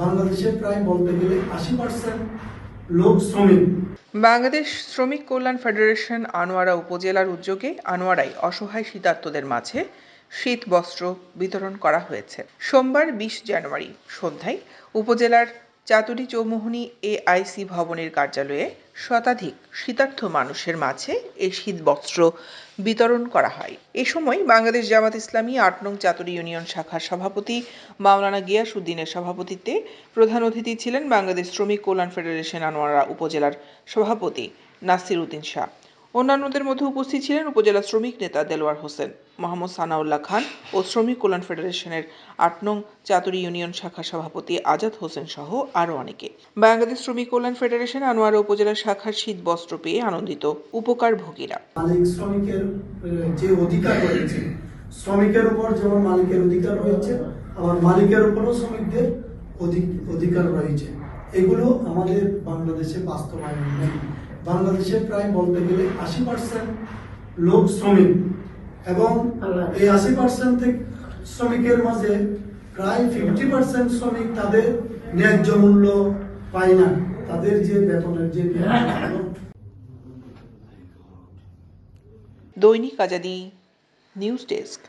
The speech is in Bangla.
বাংলাদেশে প্রায় বলতে গেলে আশি পার্সেন্ট লোক শ্রমিক। বাংলাদেশ শ্রমিক কল্যাণ ফেডারেশন আনোয়ারা উপজেলার উদ্যোগে আনোয়ারায় অসহায় শীতার্তদের মাঝে শীত বস্ত্র বিতরণ করা হয়েছে। সোমবার বিশ জানুয়ারি সন্ধ্যায় উপজেলার চাতুরি চৌমুহনী এআইসি ভবনের কার্যালয়ে শতাধিক শীতার্থ মানুষের মাঝে এই শীত বস্ত্র বিতরণ করা হয়। এ সময় বাংলাদেশ জামাত ইসলামী আট নং চাতুরি ইউনিয়ন শাখার সভাপতি মাওলানা গিয়াস উদ্দিনের সভাপতিত্বে প্রধান অতিথি ছিলেন বাংলাদেশ শ্রমিক কল্যাণ ফেডারেশন আনোয়ারা উপজেলার সভাপতি নাসির উদ্দিন শাহ। অন্যান্যদের মধ্যে উপস্থিত ছিলেন উপজেলা শ্রমিক নেতা দেলোয়ার হোসেন, মোহাম্মদ সানাউল্লাহ খান ও শ্রমিক কল্যাণ ফেডারেশনের আট নং চাতুরি ইউনিয়ন শাখা সভাপতি আজাদ হোসেন সহ আরও অনেকে। বাংলাদেশ শ্রমিক কল্যাণ ফেডারেশন আনোয়ারা উপজেলা শাখার শীত বস্ত্র পেয়ে আনন্দিত উপকারভোগীরা। মালিক শ্রমিকের যে অধিকার রয়েছে, শ্রমিকের উপর যেমন মালিকের অধিকার রয়েছে, আবার মালিকের উপরও শ্রমিকদের অধিকার রয়েছে। এগুলো আমাদের বাংলাদেশে বাস্তবায়ন নেই বাংলাদেশে প্রায় বলতে গেলে আশি পার্সেন্ট লোক শ্রমিক এবং এই আশি পার্সেন্ট শ্রমিকের মাঝে প্রায় ফিফটি পার্সেন্ট শ্রমিক তাদের ন্যায্য মূল্য পায় না। তাদের যে বেতনের যে দৈনিক আজাদি নিউজ ডেস্ক।